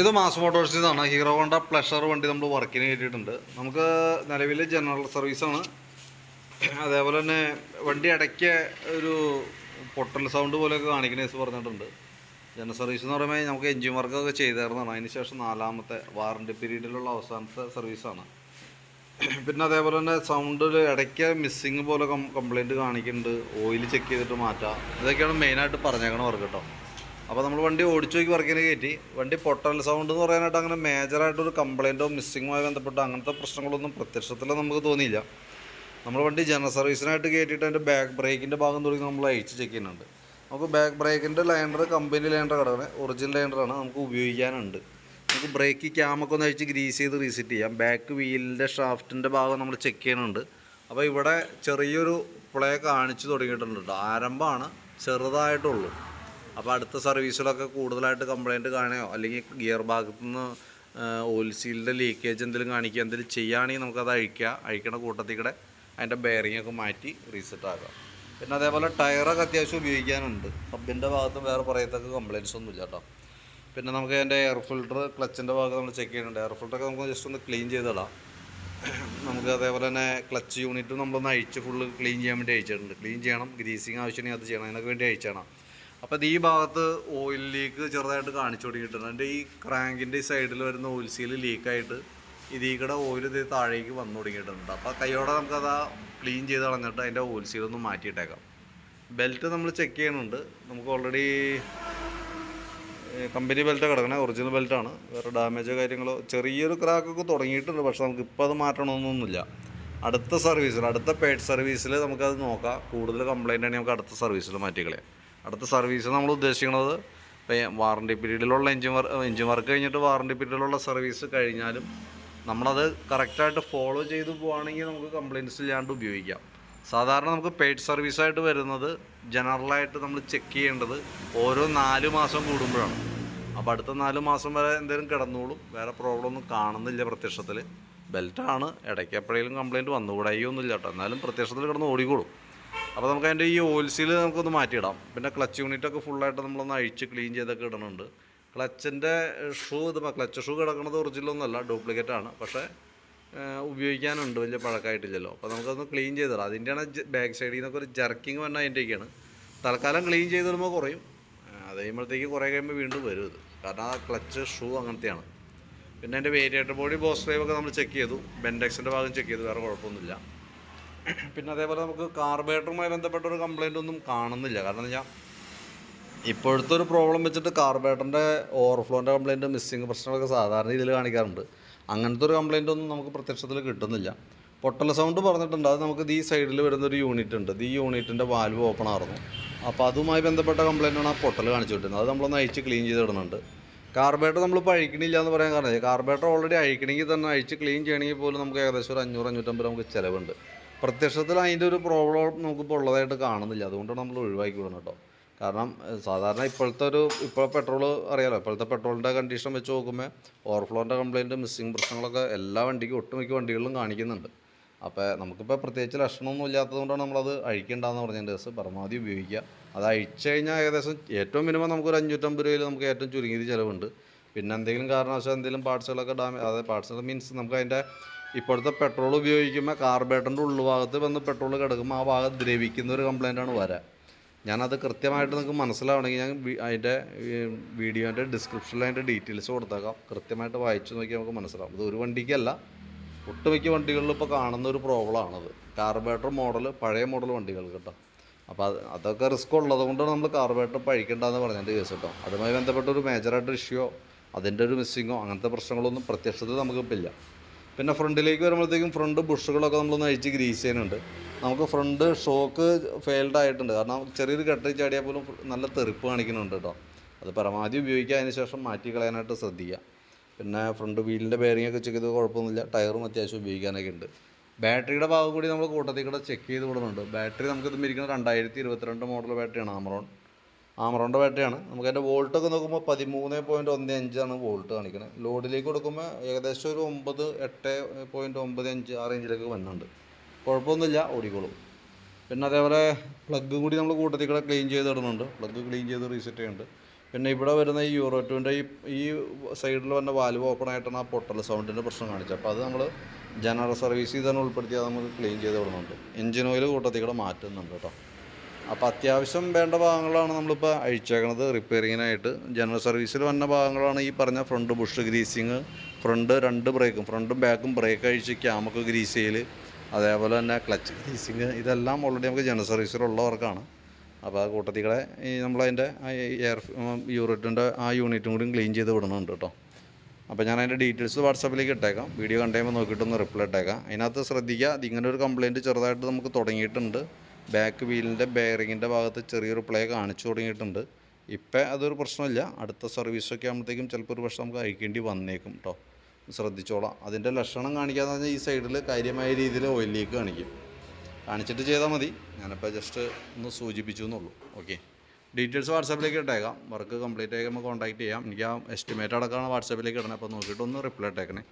ഇത് മാസ് മോട്ടോഴ്സിൽ നിന്നാണ് hero Honda pleasure വണ്ടി നമ്മൾ വർക്കിന് കയറ്റിയിട്ടുണ്ട് നമുക്ക് നിലവിൽ ജനറൽ സർവീസാണ് അതേപോലെ തന്നെ വണ്ടി ഇടയ്ക്ക് ഒരു പൊട്ടൽ സൗണ്ട് പോലെയൊക്കെ കാണിക്കണേസ് പറഞ്ഞിട്ടുണ്ട്. ജനറൽ സർവീസ് എന്ന് പറയുമ്പോൾ നമുക്ക് എൻജിൻ വർക്കൊക്കെ ചെയ്തായിരുന്നതാണ്. അതിന് ശേഷം നാലാമത്തെ വാറണ്ടി പീരീഡിലുള്ള അവസാനത്തെ സർവീസാണ് പിന്നെ അതേപോലെ തന്നെ സൗണ്ടിൽ ഇടയ്ക്ക് മിസ്സിങ് പോലെ കംപ്ലയിന്റ് കാണിക്കുന്നുണ്ട്. ഓയിൽ ചെക്ക് ചെയ്തിട്ട് മാറ്റാം. ഇതൊക്കെയാണ് മെയിനായിട്ട് പറഞ്ഞേക്കണ വർക്ക് കേട്ടോ. അപ്പോൾ നമ്മൾ വണ്ടി ഓടിച്ചു നോക്കി വർക്കിന് കയറ്റി വണ്ടി പൊട്ടൽ സൗണ്ട് എന്ന് പറയാനായിട്ട് അങ്ങനെ മേജറായിട്ടൊരു കംപ്ലയിന്റോ മിസ്സിങ്ങുമായി ബന്ധപ്പെട്ട അങ്ങനത്തെ പ്രശ്നങ്ങളൊന്നും പ്രത്യക്ഷത്തിൽ നമുക്ക് തോന്നിയില്ല. നമ്മൾ വണ്ടി ജനറൽ സർവീസിനായിട്ട് കയറ്റിയിട്ട് അതിന്റെ ബാക്ക് ബ്രേക്കിന്റെ ഭാഗം തുടങ്ങി നമ്മൾ അയച്ച് ചെക്ക് ചെയ്യുന്നുണ്ട്. നമുക്ക് ബാക്ക് ബ്രേക്കിന്റെ ലൈനർ കമ്പനി ലൈനർ കിടക്കണേ. ഒറിജിനൽ ലൈനറാണ് നമുക്ക് ഉപയോഗിക്കാനുണ്ട്. നമുക്ക് ബ്രേക്ക് ക്യാമൊക്കെ ഒന്ന് അഴിച്ച് ഗ്രീസ് ചെയ്ത് റീസെറ്റ് ചെയ്യാം. ബാക്ക് വീലിന്റെ ഷാഫ്റ്റിന്റെ ഭാഗം നമ്മൾ ചെക്ക് ചെയ്യുന്നുണ്ട്. അപ്പോൾ ഇവിടെ ചെറിയൊരു പ്ലേ കാണിച്ചു തുടങ്ങിയിട്ടുണ്ട്. ആരംഭമാണ് ചെറുതായിട്ടുള്ളൂ. അപ്പോൾ അടുത്ത സർവീസിലൊക്കെ കൂടുതലായിട്ട് കംപ്ലൈന്റ് കാണുകയോ അല്ലെങ്കിൽ ഗിയർ ഭാഗത്തു നിന്ന് ഓയിൽ ലീക്കേജ് എന്തെങ്കിലും കാണിക്കുക എന്തെങ്കിലും ചെയ്യുകയാണെങ്കിൽ നമുക്കത് അഴിക്കുക. അഴിക്കണ കൂട്ടത്തിൽ കൂടെ അതിന്റെ ബെയറിംഗ് ഒക്കെ മാറ്റി റീസെറ്റ് ആക്കാം പിന്നെ അതേപോലെ ടയറൊക്കെ അത്യാവശ്യം ഉപയോഗിക്കാനുണ്ട്. ഹബിന്റെ ഭാഗത്ത് വേറെ പറയത്തൊക്കെ കംപ്ലയിൻസ് ഒന്നും ഇല്ല കേട്ടോ. പിന്നെ നമുക്ക് അതിന്റെ എയർ ഫിൽട്ടർ ക്ലച്ചിന്റെ ഭാഗത്ത് നമ്മൾ ചെക്ക് ചെയ്യുന്നുണ്ട്. എയർ ഫിൽട്ടറൊക്കെ നമുക്ക് ജസ്റ്റ് ഒന്ന് ക്ലീൻ ചെയ്തിടാം നമുക്ക് അതേപോലെ തന്നെ ക്ലച്ച് യൂണിറ്റും നമ്മളൊന്ന് അഴിച്ച് ഫുള്ള് ക്ലീൻ ചെയ്യാൻ വേണ്ടി അഴിച്ചിട്ടുണ്ട്. ക്ലീൻ ചെയ്യണം. ഗ്രീസിങ് ആവശ്യമാണെങ്കിൽ അത് ചെയ്യണം. അതിനൊക്കെ വേണ്ടി അയച്ചാണ് അപ്പോൾ ഈ ഭാഗത്ത് ഓയിൽ ലീക്ക് ചെറുതായിട്ട് കാണിച്ചു തുടങ്ങിയിട്ടുണ്ട്. എന്റെ ഈ ക്രാങ്കിന്റെ ഈ സൈഡിൽ വരുന്ന ഓയിൽ സീൽ ലീക്കായിട്ട് ഇതിൽ കൂടെ ഓയിൽ ഇത് താഴേക്ക് വന്നു തുടങ്ങിയിട്ടുണ്ട്. അപ്പോൾ കൈയോടെ നമുക്കത് ക്ലീൻ ചെയ്ത് കളഞ്ഞിട്ട് അതിന്റെ ഓയിൽ സീലൊന്ന് മാറ്റിയിട്ടേക്കാം. ബെൽറ്റ് നമ്മൾ ചെക്ക് ചെയ്യുന്നുണ്ട്. നമുക്ക് ഓൾറെഡി കമ്പനി ബെൽറ്റ് കിടക്കണേ. ഒറിജിനൽ ബെൽറ്റാണ് വേറെ ഡാമേജോ കാര്യങ്ങളോ ചെറിയൊരു ക്രാക്കൊക്കെ തുടങ്ങിയിട്ടുണ്ട്. പക്ഷെ നമുക്ക് ഇപ്പോൾ അത് മാറ്റണമെന്നൊന്നുമില്ല. അടുത്ത സർവീസിൽ അടുത്ത പേഡ് സർവീസിൽ നമുക്കത് നോക്കാം. കൂടുതൽ കംപ്ലൈന്റ് ആണെങ്കിൽ നമുക്ക് അടുത്ത സർവീസിൽ മാറ്റിക്കളയാം. അടുത്ത സർവീസ് നമ്മൾ ഉദ്ദേശിക്കുന്നത് വാറണ്ടി പീരീഡിലുള്ള എഞ്ചിൻ വർക്ക് എഞ്ചിൻ വർക്ക് കഴിഞ്ഞിട്ട് വാറണ്ടി പീരീഡിലുള്ള സർവീസ് കഴിഞ്ഞാലും നമ്മളത് കറക്റ്റായിട്ട് ഫോളോ ചെയ്തു പോവുകയാണെങ്കിൽ നമുക്ക് കംപ്ലയിൻസ് ഇല്ലാണ്ട് ഉപയോഗിക്കാം. സാധാരണ നമുക്ക് പെയ്ഡ് സർവീസായിട്ട് വരുന്നത് ജനറലായിട്ട് നമ്മൾ ചെക്ക് ചെയ്യേണ്ടത് ഓരോ നാല് മാസം കൂടുമ്പോഴാണ്. അപ്പോൾ അടുത്ത നാല് മാസം വരെ എന്തെങ്കിലും കിടന്നോളും വേറെ പ്രോബ്ലം ഒന്നും കാണുന്നില്ല പ്രത്യക്ഷത്തിൽ ബെൽറ്റാണ് ഇടയ്ക്ക് എപ്പോഴെങ്കിലും കംപ്ലയിന്റ് വന്നുകൂടായൊന്നുമില്ല കേട്ടോ. എന്നാലും പ്രത്യക്ഷത്തിൽ കിടന്ന് ഓടിക്കോളും. അപ്പോൾ നമുക്ക് അതിന്റെ ഈ ഓയിൽ സീൽ നമുക്കൊന്ന് മാറ്റിയിടാം. പിന്നെ ക്ലച്ച് യൂണിറ്റൊക്കെ ഫുള്ളായിട്ട് നമ്മളൊന്ന് അഴിച്ച് ക്ലീൻ ചെയ്തൊക്കെ ഇടണുണ്ട്. ക്ലച്ചിന്റെ ഷൂ ഇത് ക്ലച്ച് ഷൂ കിടക്കുന്നത് ഒറിജിനലൊന്നുമല്ല ഡ്യൂപ്ലിക്കേറ്റ് ആണ്. പക്ഷേ ഉപയോഗിക്കാനുണ്ട് വലിയ പഴക്കമായിട്ടില്ലല്ലോ അപ്പോൾ നമുക്കൊന്ന് ക്ലീൻ ചെയ്തിടാം. അതിന്റെയാണ് ബാക്ക് സൈഡിൽ നിന്നൊക്കെ ഒരു ജർക്കിങ് വന്ന അതിന്റെയൊക്കെയാണ് തൽക്കാലം ക്ലീൻ ചെയ്ത് വരുമ്പോൾ കുറയും. അത് കഴിയുമ്പോഴത്തേക്ക് കുറേ കഴിയുമ്പോൾ വീണ്ടും വരും ഇത്. കാരണം ആ ക്ലച്ച് ഷൂ അങ്ങനത്തെയാണ്. പിന്നെ അതിന്റെ വേരിയേറ്റർ ബോഡി ബോസ് ഡ്രൈവ് ഒക്കെ നമ്മൾ ചെക്ക് ചെയ്തു. ബെൻഡെക്സിന്റെ ഭാഗം ചെക്ക് ചെയ്തു. വേറെ കുഴപ്പമൊന്നുമില്ല. പിന്നെ അതേപോലെ നമുക്ക് കാർബേറ്ററുമായി ബന്ധപ്പെട്ട ഒരു കംപ്ലൈന്റ് ഒന്നും കാണുന്നില്ല. കാരണം എന്ന് വെച്ചാൽ ഇപ്പോഴത്തെ ഒരു പ്രോബ്ലം വെച്ചിട്ട് കാർബേറ്ററിന്റെ ഓവർഫ്ലോന്റെ കംപ്ലൈന്റ് മിസ്സിങ് പ്രശ്നങ്ങളൊക്കെ സാധാരണ രീതിയിൽ കാണിക്കാറുണ്ട്. അങ്ങനത്തെ ഒരു കംപ്ലൈന്റ് ഒന്നും നമുക്ക് പ്രത്യക്ഷത്തിൽ കിട്ടുന്നില്ല. പൊട്ടൽ സൗണ്ട് പറഞ്ഞിട്ടുണ്ട്. അത് നമുക്ക് ഈ സൈഡിൽ വരുന്ന ഒരു യൂണിറ്റ് ഉണ്ട്. ഈ യൂണിറ്റിന്റെ വാൽവ് ഓപ്പൺ ആയിരുന്നു. അപ്പോൾ അതുമായി ബന്ധപ്പെട്ട കംപ്ലൈന്റാണ് ആ പൊട്ടൽ കാണിച്ചു കിട്ടുന്നത് അത് നമ്മളൊന്ന് അഴിച്ച് ക്ലീൻ ചെയ്ത് ഇടുന്നുണ്ട്. കാർബേറ്റർ നമ്മളിപ്പോൾ അഴിക്കണില്ല എന്ന് പറയാൻ കാരണം കാർബേറ്റർ ഓൾറെഡി അഴിക്കണമെങ്കിൽ തന്നെ അഴിച്ച് ക്ലീൻ ചെയ്യണമെങ്കിൽ പോലും നമുക്ക് ഏകദേശം ഒരു അഞ്ഞൂറ് അഞ്ഞൂറ്റമ്പത് നമുക്ക് ചിലവുണ്ട്. പ്രത്യക്ഷത്തിൽ അതിന്റെ ഒരു പ്രോബ്ലം നമുക്കിപ്പോൾ ഉള്ളതായിട്ട് കാണുന്നില്ല. അതുകൊണ്ടാണ് നമ്മൾ ഒഴിവാക്കി വിടുന്നത് കേട്ടോ. കാരണം സാധാരണ ഇപ്പോഴത്തെ ഒരു ഇപ്പോൾ പെട്രോൾ അറിയാലോ ഇപ്പോഴത്തെ പെട്രോളിന്റെ കണ്ടീഷൻ വെച്ച് നോക്കുമ്പോൾ ഓവർഫ്ലോന്റെ കംപ്ലയിന്റ് മിസ്സിങ് പ്രശ്നങ്ങളൊക്കെ എല്ലാ വണ്ടിക്കും ഒട്ടുമിക്ക വണ്ടികളിലും കാണിക്കുന്നുണ്ട്. അപ്പോൾ നമുക്കിപ്പോൾ പ്രത്യേകിച്ച് ലക്ഷണമൊന്നും ഇല്ലാത്തതുകൊണ്ടാണ് നമ്മളത് അഴിക്കേണ്ടതെന്ന് പറഞ്ഞതിന്റെ ദിവസം പരമാവധി ഉപയോഗിക്കുക. അത് അഴിച്ചു കഴിഞ്ഞാൽ ഏകദേശം ഏറ്റവും മിനിമം നമുക്കൊരു അഞ്ഞൂറ്റമ്പത് രൂപയിൽ നമുക്ക് ഏറ്റവും ചുരുങ്ങിയത് ചിലവുണ്ട്. പിന്നെ എന്തെങ്കിലും കാരണവശാൽ എന്തെങ്കിലും പാർട്സുകളൊക്കെ ഡാമേജ് അതായത് പാർട്സുകൾ മീൻസ് നമുക്ക് അതിന്റെ ഇപ്പോഴത്തെ പെട്രോൾ ഉപയോഗിക്കുമ്പോൾ കാർബേറ്ററിന്റെ ഉൾഭാഗത്ത് വന്ന് പെട്രോൾ കിടക്കുമ്പോൾ ആ ഭാഗം ദ്രവിക്കുന്ന ഒരു കംപ്ലയിന്റാണ് വരാൻ ഞാനത് കൃത്യമായിട്ട് നിങ്ങൾക്ക് മനസ്സിലാവണമെങ്കിൽ ഞാൻ അതിന്റെ വീഡിയോന്റെ ഡിസ്ക്രിപ്ഷനിൽ അതിന്റെ ഡീറ്റെയിൽസ് കൊടുത്തേക്കാം. കൃത്യമായിട്ട് വായിച്ചു നോക്കിയാൽ നമുക്ക് മനസ്സിലാവും. ഇത് ഒരു വണ്ടിക്കല്ല ഒട്ടുമിക്ക വണ്ടികളിൽ ഇപ്പോൾ കാണുന്ന ഒരു പ്രോബ്ലമാണത് കാർബേറ്റർ മോഡൽ പഴയ മോഡൽ വണ്ടികൾ കേട്ടോ. അപ്പോൾ അത് അതൊക്കെ റിസ്ക് ഉള്ളത് കൊണ്ടാണ് നമ്മൾ കാർബേറ്റർ പഴിക്കേണ്ടതെന്ന് പറഞ്ഞതിന്റെ കേസ് കേട്ടോ. അതുമായി ബന്ധപ്പെട്ട ഒരു മേജറായിട്ട് ഇഷ്യോ അതിന്റെ ഒരു മിസ്സിങ്ങോ അങ്ങനത്തെ പ്രശ്നങ്ങളൊന്നും പ്രത്യക്ഷത്തിൽ നമുക്കിപ്പോൾ ഇല്ല. പിന്നെ ഫ്രണ്ടിലേക്ക് വരുമ്പോഴത്തേക്കും ഫ്രണ്ട് ബുഷുകളൊക്കെ നമ്മളൊന്ന് അഴിച്ച് ഗ്രീസ് ചെയ്യുന്നുണ്ട്. നമുക്ക് ഫ്രണ്ട് ഷോക്ക് ഫെയിൽഡ് ആയിട്ടുണ്ട്. കാരണം ചെറിയൊരു കെട്ടി ചാടിയാൽ പോലും നല്ല തെറിപ്പ് കാണിക്കുന്നുണ്ട് കേട്ടോ. അത് പരമാവധി ഉപയോഗിക്കുക. അതിന് ശേഷം മാറ്റി കളയാനായിട്ട് ശ്രദ്ധിക്കുക. പിന്നെ ഫ്രണ്ട് വീലിന്റെ ബെയറിംഗ് ഒക്കെ ചെക്ക് ചെയ്ത് കുഴപ്പമൊന്നുമില്ല. ടയറും അത്യാവശ്യം ഉപയോഗിക്കാനൊക്കെ ഉണ്ട്. ബാറ്ററിയുടെ ഭാഗം കൂടി നമ്മൾ കൂട്ടത്തിൽ കൂടെ ചെക്ക് ചെയ്ത് വിടുന്നുണ്ട്. ബാറ്ററി നമുക്ക് ഇത് ഇരിക്കുന്നത് രണ്ടായിരത്തി ഇരുപത്തിരണ്ട് മോഡൽ ബാറ്ററിയാണ് ആമറോൺ ആമറോണിന്റെ ബാറ്ററിയാണ്. നമുക്ക് അതിന്റെ വോൾട്ടൊക്കെ നോക്കുമ്പോൾ പതിമൂന്ന് പോയിന്റ് ഒന്ന് അഞ്ചാണ് വോൾട്ട് കാണിക്കുന്നത് ലോഡിലേക്ക് കൊടുക്കുമ്പോൾ ഏകദേശം ഒരു ഒമ്പത് എട്ട് പോയിന്റ് ഒമ്പത് അഞ്ച് ആ റേഞ്ചിലേക്ക് വരുന്നുണ്ട് കുഴപ്പമൊന്നുമില്ല ഓടിക്കോളും. പിന്നെ അതേപോലെ പ്ലഗ് കൂടി നമ്മൾ കൂട്ടത്തിൽ കൂടെ ക്ലീൻ ചെയ്ത് ഇടുന്നുണ്ട്. പ്ലഗ് ക്ലീൻ ചെയ്ത് റീസെറ്റ് ചെയ്യുന്നുണ്ട്. പിന്നെ ഇവിടെ വരുന്ന ഈ യൂറോ ടുവിന്റെ ഈ ഈ സൈഡിൽ വന്ന വാൽവ് ഓപ്പൺ ആയിട്ടാണ് ആ പൊട്ടൽ സൗണ്ടിന്റെ പ്രശ്നം കാണിച്ചത്. അപ്പോൾ അത് നമ്മൾ ജനറൽ സർവീസ് ചെയ്ത് തന്നെ ഉൾപ്പെടുത്തി അത് നമുക്ക് ക്ലീൻ ചെയ്ത് വിടുന്നുണ്ട് എഞ്ചിൻ ഓയിൽ കൂട്ടത്തിൽ കൂടെ മാറ്റുന്നുണ്ട് കേട്ടോ. അപ്പോൾ അത്യാവശ്യം വേണ്ട ഭാഗങ്ങളാണ് നമ്മളിപ്പോൾ അഴിച്ചേക്കണത് റിപ്പയറിങ്ങിനായിട്ട് ജനറൽ സർവീസിൽ വന്ന ഭാഗങ്ങളാണ് ഈ പറഞ്ഞ ഫ്രണ്ട് ബുഷ് ഗ്രീസിങ് ഫ്രണ്ട് രണ്ട് ബ്രേക്കും ഫ്രണ്ടും ബാക്കും ബ്രേക്ക് അഴിച്ച് ക്യാമൊക്കെ ഗ്രീസ് ചെയ്യൽ അതേപോലെ തന്നെ ക്ലച്ച് ഗ്രീസിങ് ഇതെല്ലാം ഓൾറെഡി നമുക്ക് ജനറൽ സർവീസിലുള്ള വർക്കാണ് അപ്പോൾ ആ കൂട്ടത്തിൽ കൂടെ ഈ നമ്മളതിന്റെ എയർ യൂറിറ്റിന്റെ ആ യൂണിറ്റും കൂടി ക്ലീൻ ചെയ്ത് വിടുന്നുണ്ട് കേട്ടോ. അപ്പോൾ ഞാൻ അതിന്റെ ഡീറ്റെയിൽസ് വാട്സാപ്പിലേക്ക് ഇട്ടേക്കാം. വീഡിയോ കണ്ടു കഴിയുമ്പോൾ നോക്കിയിട്ടൊന്ന് റിപ്ലൈ ഇട്ടേക്കാം. അതിനകത്ത് ശ്രദ്ധിക്കുക ഇതിങ്ങനെ ഒരു കംപ്ലയിന്റ് ചെറുതായിട്ട് നമുക്ക് തുടങ്ങിയിട്ടുണ്ട്. ബാക്ക് വീലിന്റെ ബെയറിങ്ങിന്റെ ഭാഗത്ത് ചെറിയൊരു പ്ലേ കാണിച്ചു തുടങ്ങിയിട്ടുണ്ട്. ഇപ്പം അതൊരു പ്രശ്നമില്ല. അടുത്ത സർവീസൊക്കെ ആകുമ്പോഴത്തേക്കും ചിലപ്പോൾ ഒരു പക്ഷേ നമുക്ക് അഴിക്കേണ്ടി വന്നേക്കും കേട്ടോ ശ്രദ്ധിച്ചോളാം. അതിന്റെ ലക്ഷണം കാണിക്കാന്ന് പറഞ്ഞാൽ ഈ സൈഡിൽ കാര്യമായ രീതിയിൽ ഓയിൽ ലീക്ക് കാണിക്കും. കാണിച്ചിട്ട് ചെയ്താൽ മതി. ഞാനിപ്പോൾ ജസ്റ്റ് ഒന്ന് സൂചിപ്പിച്ചു എന്നുള്ളൂ. ഓക്കെ ഡീറ്റെയിൽസ് വാട്സാപ്പിലേക്ക് ഇട്ടേക്കാം. വർക്ക് കംപ്ലീറ്റ് ആയിരിക്കുമ്പോൾ കോൺടാക്ട് ചെയ്യാം. എനിക്ക് ആ എസ്റ്റിമേറ്റ് അടക്കമാണ് വാട്സാപ്പിലേക്ക് ഇടണം. അപ്പോൾ നോക്കിയിട്ട് ഒന്ന് റിപ്ലൈ ഇട്ടേക്കണേ.